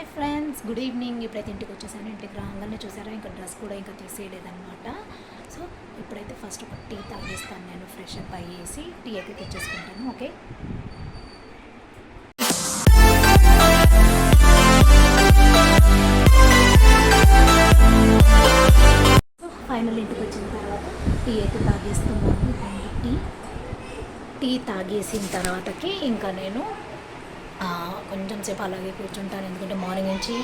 Hi friends good evening ఇప్పుడైతే ఇంటికి వచ్చేసాను. ఇంటికి రాగానే చూసారా? ఇంకా డ్రెస్ కూడా ఇంకా తీసేయలేదన్నమాట. సో ఇప్పుడైతే ఫస్ట్ ఒక టీ తాగేస్తాను నేను. ఫ్రెష్ అప్ అయ్యేసి టీ అయితే తెచ్చేసుకుంటాను. ఓకే ఫైనల్ ఇంటికి వచ్చిన తర్వాత టీ అయితే తాగేస్తున్నాను. టీ టీ తాగేసిన తర్వాతకి ఇంకా నేను కొంచెం సేపు అలాగే కూర్చుంటాను. ఎందుకంటే మార్నింగ్ నుంచి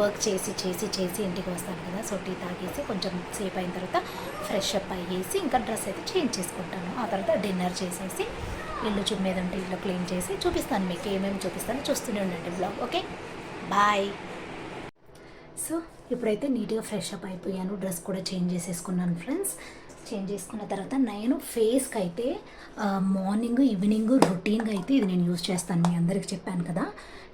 వర్క్ చేసి చేసి చేసి ఇంటికి వస్తాను కదా. సో టీ తాగేసి కొంచెం సేపు అయిన తర్వాత ఫ్రెష్ అప్ అయ్యేసి ఇంకా డ్రెస్ అయితే చేంజ్ చేసుకుంటాను. ఆ తర్వాత డిన్నర్ చేసేసి ఇల్లు చుమ్మేది ఉంటే ఇల్లు క్లీన్ చేసి చూపిస్తాను మీకు. ఏమేమి చూపిస్తాను చూస్తూనే ఉండండి బ్లాగ్. ఓకే? బాయ్. సో ఇప్పుడైతే నీట్గా ఫ్రెష్ అప్ అయిపోయాను. డ్రెస్ కూడా చేంజ్ చేసేసుకున్నాను ఫ్రెండ్స్. చేంజ్ చేసుకున్న తర్వాత నేను ఫేస్కి అయితే మార్నింగ్ ఈవినింగ్ రొటీన్గా అయితే ఇది నేను యూజ్ చేస్తాను మీ అందరికి చెప్పాను కదా.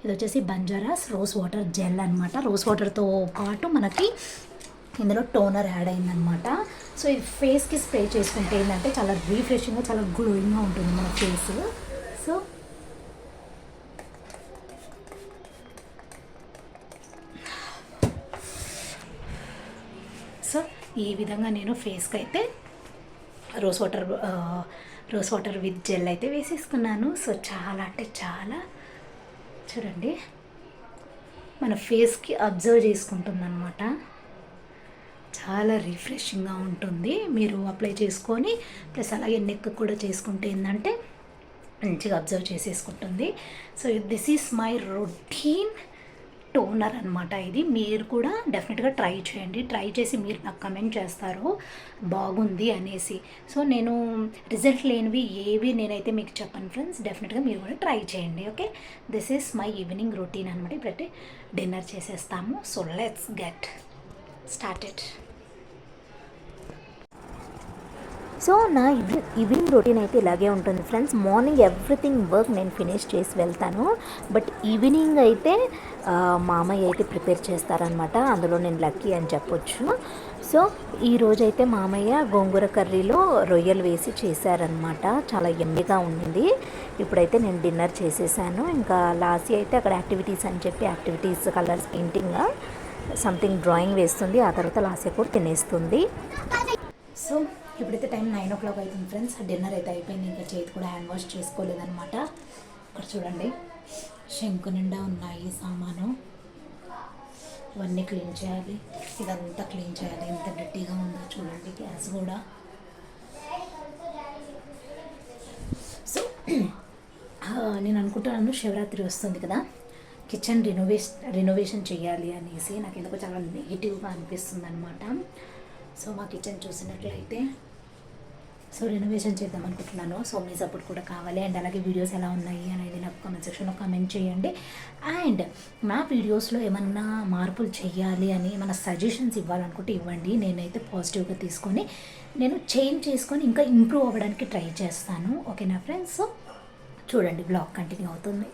ఇది వచ్చేసి బంజారాస్ రోజ్ వాటర్ జెల్ అనమాట రోజ్ వాటర్తో పాటు మనకి ఇందులో టోనర్ యాడ్ అయిందనమాట సో ఇది ఫేస్కి స్ప్రే చేసుకుంటే ఏంటంటే చాలా రీఫ్రెషింగ్గా చాలా గ్లోయింగ్గా ఉంటుంది మన ఫేస్. సో సో ఈ విధంగా నేను ఫేస్కి అయితే rose water rose water with gel అయితే వేసేసుకున్నాను. సో చాలా అంటే చాలా చూడండి మన ఫేస్కి అబ్జర్వ్ చేసుకుంటుందన్నమాట. చాలా రిఫ్రెషింగ్గా ఉంటుంది. మీరు అప్లై చేసుకొని ప్లస్ అలాగే నెక్ కూడా చేసుకుంటే ఏంటంటే మంచిగా observe చేసేసుకుంటుంది. So this is my routine toner అనమాట ఇది. మీరు కూడా డెఫినెట్గా ట్రై చేయండి. ట్రై చేసి మీరు నాకు కమెంట్ చేస్తారు. బాగుంది అనేసి. సో నేను రిజల్ట్ లేనివి ఏవి నేనైతే మీకు చెప్పను ఫ్రెండ్స్. డెఫినెట్గా మీరు కూడా ట్రై చేయండి. Okay? This is my evening routine అనమాట ఇప్పుడైతే డిన్నర్ చేసేస్తాము. So let's get started so నా ఈవినింగ్ ఈవినింగ్ రొటీన్ అయితే ఇలాగే ఉంటుంది ఫ్రెండ్స్. మార్నింగ్ ఎవ్రీథింగ్ వర్క్ నేను ఫినిష్ చేసి వెళ్తాను. బట్ ఈవినింగ్ అయితే మామయ్య అయితే ప్రిపేర్ చేస్తారనమాట అందులో నేను లక్కీ అని చెప్పొచ్చు. సో ఈ రోజైతే మామయ్య గోంగూర కర్రీలో రొయ్యలు వేసి చేశారనమాట చాలా ఎమ్మిగా ఉండింది. ఇప్పుడైతే నేను డిన్నర్ చేసేసాను. ఇంకా లాస్ట్ అయితే అక్కడ యాక్టివిటీస్ అని చెప్పి activities colours painting something drawing వేస్తుంది. ఆ తర్వాత లాస్ట్ కూడా తినేస్తుంది. సో ఇప్పుడైతే టైం నైన్ ఓ క్లాక్ అవుతుంది ఫ్రెండ్స్. డిన్నర్ అయితే అయిపోయింది. ఇంకా చేతి కూడా హ్యాండ్ వాష్ చేసుకోలేదన్నమాట. ఇక్కడ చూడండి. శంకు నిండా ఉన్నాయి సామాను. ఇవన్నీ క్లీన్ చేయాలి. ఇదంతా క్లీన్ చేయాలి. ఎంత డర్టీగా ఉందో చూడండి. గ్యాస్ కూడా. సో నేను అనుకుంటున్నాను శివరాత్రి వస్తుంది కదా. కిచెన్ రినోవేషన్ రినోవేషన్ చేయాలి అనేసి. నాకు ఎందుకో చాలా నెగిటివ్గా అనిపిస్తుంది అనమాట సో మా కిచెన్ చూసినట్లయితే సో రెనోవేషన్ చేద్దాం అనుకుంటున్నాను. సో మీ సపోర్ట్ కూడా కావాలి. అండ్ అలాగే వీడియోస్ ఎలా ఉన్నాయి అనేది నాకు కామెంట్ సెక్షన్లో కామెంట్ చేయండి. అండ్ నా వీడియోస్లో ఏమన్నా మార్పులు చేయాలి అని ఏమైనా సజెషన్స్ ఇవ్వాలనుకుంటే ఇవ్వండి. నేనైతే పాజిటివ్గా తీసుకొని నేను చేంజ్ చేసుకొని ఇంకా ఇంప్రూవ్ అవ్వడానికి ట్రై చేస్తాను. ఓకేనా ఫ్రెండ్స్ సో చూడండి బ్లాగ్ కంటిన్యూ అవుతుంది.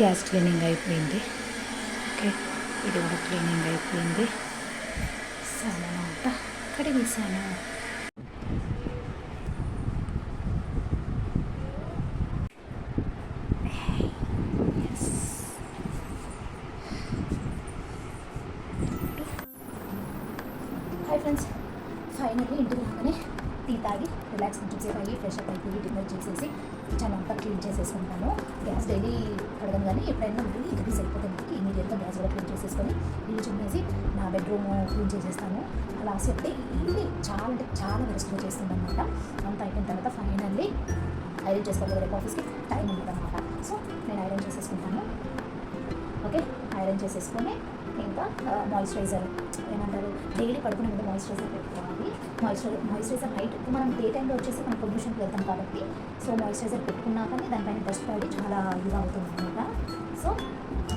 గ్యాస్ క్లీనింగ్ అయిపోయింది. ఓకే ఇది కూడా క్లీనింగ్ అయిపోయింది. సామాన్ అంతా కడిగేసాను హాయ్ ఫ్రెండ్స్ ఫైనల్లీ ఇంటికి రాగానే టీ తాగి రిలాక్స్ కొంచెం అయ్యి ఫ్రెష్ అప్ అయిపోయి డిన్నర్ చేసేసి కిచెన్ అంతా క్లీన్ చేసేసుకుంటాను. గ్యాస్ డైలీ కడగం కానీ ఎప్పుడైనా ఉంటుంది ఇంక్రీజ్ అయిపోతే మనకి ఇమీడియట్గా గ్యాస్ కూడా క్లీన్ చేసేసుకొని ఇల్లు చుమ్మేసి నా బెడ్రూమ్ క్లీన్ చేసేస్తాను. అలా చెప్తే ఇల్లు చాలా అంటే చాలా రెస్ట్లో చేస్తుంది అనమాట అంతా అయిపోయిన తర్వాత ఫైనల్లీ ఐరన్ చేసుకోవాలి రేపు ఆఫీస్కి టైం ఉండదు అనమాట సో నేను ఐరన్ చేసేసుకుంటాను. ఓకే ఐరన్ చేసేసుకొని ఇంకా మాయిశ్చరైజర్ ఏమంటారు? డైలీ పడుకునే ముందు మాయిశ్చరైజర్ పెట్టుకోవాలి. మాయిశ్చరైజర్ మాయిశ్చరైజర్ నైట్ మనం డే టైంలో వచ్చేసి మనం పొల్యూషన్కి వెళ్తాం కాబట్టి సో మాయిశ్చరైజర్ పెట్టుకున్నాకనే దానిపైన డస్ట్ పడి చాలా ఇదిగా అవుతుంది అనమాట. సో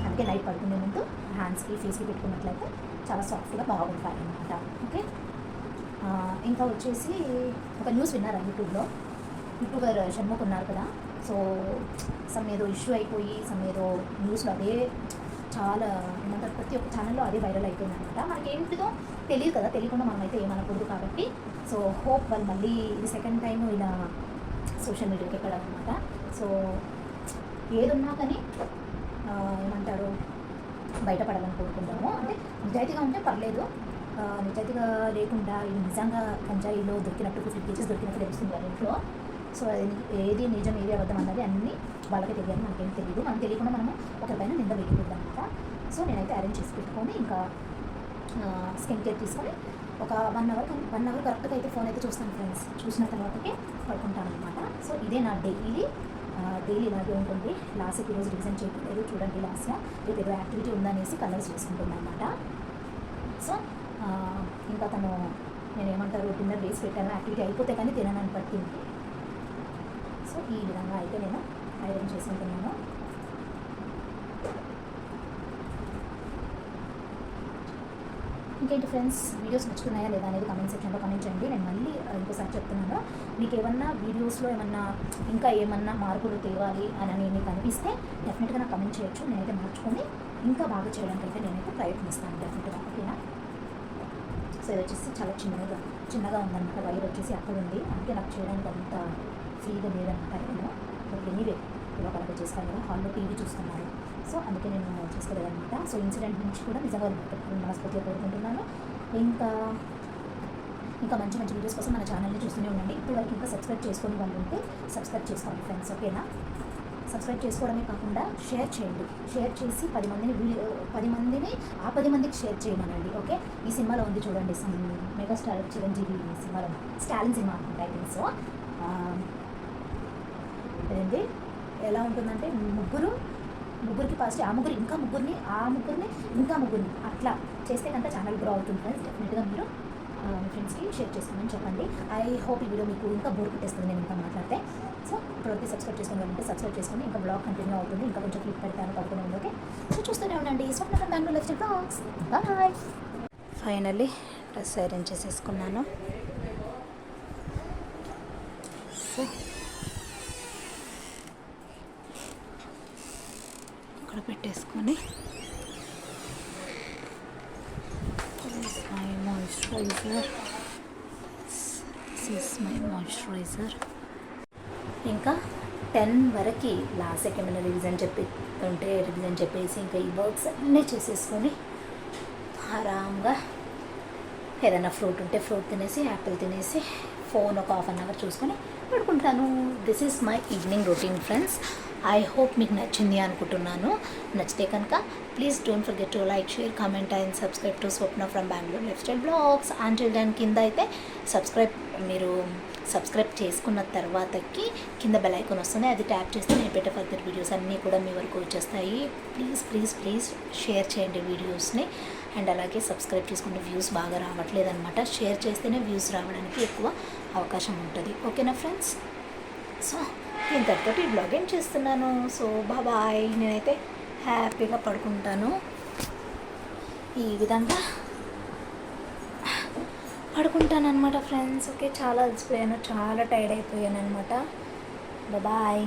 అందుకే నైట్ పడుకునే ముందు హ్యాండ్స్కి ఫేస్కి పెట్టుకున్నట్లయితే చాలా సాఫ్ట్గా బాగుంటాయి అనమాట. ఓకే ఇంకా వచ్చేసి ఒక న్యూస్ విన్నారా యూట్యూబ్లో? యూట్యూబర్ షణ్ముఖ్ ఉన్నారు కదా. సో సమ్ ఏదో ఇష్యూ అయిపోయి సమ్ ఏదో న్యూస్లో అదే చాలా ఏమంటారు ప్రతి ఒక్క ఛానల్లో అదే వైరల్ అవుతుంది అనమాట మనకి ఏంటిదో తెలియదు కదా తెలియకుండా మనం అయితే ఏమనకూడదు కాబట్టి. సో హోప్ వాళ్ళు మళ్ళీ ఇది సెకండ్ టైం ఇలా సోషల్ మీడియాకి ఎక్కడం అనమాట సో ఏదున్నా కానీ ఏమంటారు బయటపడాలని కోరుకుంటాము. అంటే నిజాయితీగా ఉంటే పర్లేదు. నిజాయితీగా లేకుండా ఇది నిజంగా గంజాయిలో దొరికినట్టు ఫిఫ్టీ కేజెస్ దొరికినప్పుడు తెలుస్తుంది వాళ్ళ ఇంట్లో. సో ఏది నిజం ఏది అబద్ధం అన్నది అన్నీ వాళ్ళకి తెలియాలి మనకేం తెలియదు మనం తెలియకుండా మనము ఒకరిపైన నింద వేయకూడదు అనమాట సో నేనైతే అరేంజ్ చేసి పెట్టుకొని ఇంకా స్కిన్ కేర్ తీసుకొని ఒక వన్ అవర్ వన్ అవర్ కరెక్ట్గా అయితే ఫోన్ అయితే చూస్తాను ఫ్రెండ్స్ చూసిన తర్వాతకే పడుకుంటాను అనమాట సో ఇదే నా డైలీ డైలీ ఇలాగే ఉంటుంది. లాస్ట్ ఈరోజు రీజన్ చేయట్లేదు చూడండి లాస్ట్గా రేపు ఏదో యాక్టివిటీ ఉందనేసి కలర్స్ చేసుకుంటుంది అనమాట సో ఇంకా తను నేను ఏమంటారు డిన్నర్ వేసి పెట్టాను. యాక్టివిటీ అయిపోతే కానీ తిననని పట్టింది. సో ఈ విధంగా అయితే నేను ఐరన్ చేసుకుంటున్నాను. ఇంకేంటి ఫ్రెండ్స్ వీడియోస్ నచ్చుతున్నాయా లేదా అనేది కమెంట్ సెక్షన్లో కమెంట్ చేయండి. నేను మళ్ళీ ఇంకోసారి చెప్తున్నాను. మీకు ఏమన్నా వీడియోస్లో ఏమన్నా ఇంకా ఏమన్నా మార్పులు తేవాలి అని అని మీకు అనిపిస్తే డెఫినెట్గా నాకు కమెంట్ చేయొచ్చు. నేనైతే మార్చుకొని ఇంకా బాగా చేయడానికి అయితే నేనైతే ప్రయత్నిస్తాను డెఫినెట్గా ఓకేనా? సో ఇది వచ్చేసి చాలా చిన్నగా చిన్నగా ఉందన్నమాట. వైర్ వచ్చేసి అక్కడ ఉంది. అందుకే నాకు చేయడానికి అంత ఫ్రీగా లేదన్నమాట నేను బట్ ఎనీవే ఇలా కలెక్ట్ చేసుకోవాలి కదా హాల్లో టీవీ చూస్తున్నారు. సో అందుకే నేను చేసుకోలేదన్నమాట సో ఇన్సిడెంట్ నుంచి కూడా నిజంగా మనస్ఫూర్తిగా కోరుకుంటున్నాను. ఇంకా ఇంకా మంచి మంచి వీడియోస్ కోసం మన ఛానల్ని చూస్తూనే ఉండండి. ఇప్పుడు వరకు ఇంకా సబ్స్క్రైబ్ చేసుకుని వాళ్ళు ఉంటే సబ్స్క్రైబ్ చేసుకోండి ఫ్రెండ్స్. ఓకేనా? సబ్స్క్రైబ్ చేసుకోవడమే కాకుండా షేర్ చేయండి. షేర్ చేసి పది మందిని వీడియో పది మందిని ఆ పది మందికి షేర్ చేయమనండి. ఓకే? ఈ సినిమాలో ఉంది చూడండి. మెగాస్టార్ చిరంజీవి సినిమాలో. స్టాలిన్ సినిమా అనుకుంటా సో. అదేంటి? ఎలా ఉంటుందంటే ముగ్గురు ముగ్గురికి ఫస్ట్ ఆ ముగ్గురు ఇంకా ముగ్గురిని ఆ ముగ్గురిని ఇంకా ముగ్గురిని అట్లా చేస్తే కనుక ఛానల్ గ్రో అవుతుంది ఫ్రెండ్స్ డెఫినెట్గా మీరు మీ ఫ్రెండ్స్కి షేర్ చేసుకోమని చెప్పండి. ఐ హోప్ ఈ వీడియో మీకు ఇంకా బోర్ పెట్టేస్తుంది నేను ఇంకా మాట్లాడితే. సో ఇప్పటివరకు సబ్స్క్రైబ్ చేసుకోవాలంటే సబ్స్క్రైబ్ చేసుకొని ఇంకా బ్లాగ్ కంటిన్యూ అవుతుంది. ఇంకా కొంచెం క్లిక్ పెడతాను పడుకునే ఓకే సో చూస్తూనే ఉండండి. స్వప్న బెంగళూరు లెఫ్ట్ బాయ్ ఫైనల్లీ డ్రెస్ అరేంజ్ చేసేసుకున్నాను? పెట్టేసుకొని my moisturiser this my moisturiser ఇంకా టెన్ వరకు లాస్ట్ సెకండ్ రివిజన్ చెప్పి ఉంటే రివిజన్ చెప్పేసి ఇంకా ఈ వర్క్స్ అన్నీ చేసేసుకొని ఆరాంగా ఏదైనా ఫ్రూట్ ఉంటే ఫ్రూట్ తినేసి యాపిల్ తినేసి ఫోన్ ఒక హాఫ్ అన్ అవర్ చూసుకొని పడుకుంటాను. This is my evening routine friends I hope మీకు నచ్చింది అనుకుంటున్నాను. నచ్చితే కనుక please don't forget to like share comment and subscribe to Swapna from Bengaluru lifestyle blogs until దాని కింద అయితే సబ్స్క్రైబ్ మీరు సబ్స్క్రైబ్ చేసుకున్న తర్వాతకి కింద బెల్ ఐకాన్ వస్తుంది. అది ట్యాప్ చేస్తే నేను పెట్టే ఫర్దర్ వీడియోస్ అన్నీ కూడా మీ వరకు వచ్చేస్తాయి. ప్లీజ్ ప్లీజ్ ప్లీజ్ షేర్ చేయండి వీడియోస్ని అండ్ అలాగే సబ్స్క్రైబ్ చేసుకుంటే వ్యూస్ బాగా రావట్లేదు అనమాట షేర్ చేస్తేనే వ్యూస్ రావడానికి ఎక్కువ అవకాశం ఉంటుంది. ఓకేనా ఫ్రెండ్స్ సో ఇంతటితోటి ఈ బ్లాగ్ ఏం చేస్తున్నాను? సో బాబాయ్ నేనైతే హ్యాపీగా పడుకుంటాను. ఈ విధంగా పడుకుంటానమాట ఫ్రెండ్స్ ఓకే చాలా అలసిపోయాను. చాలా టైర్డ్ అయిపోయాను అనమాట బాయ్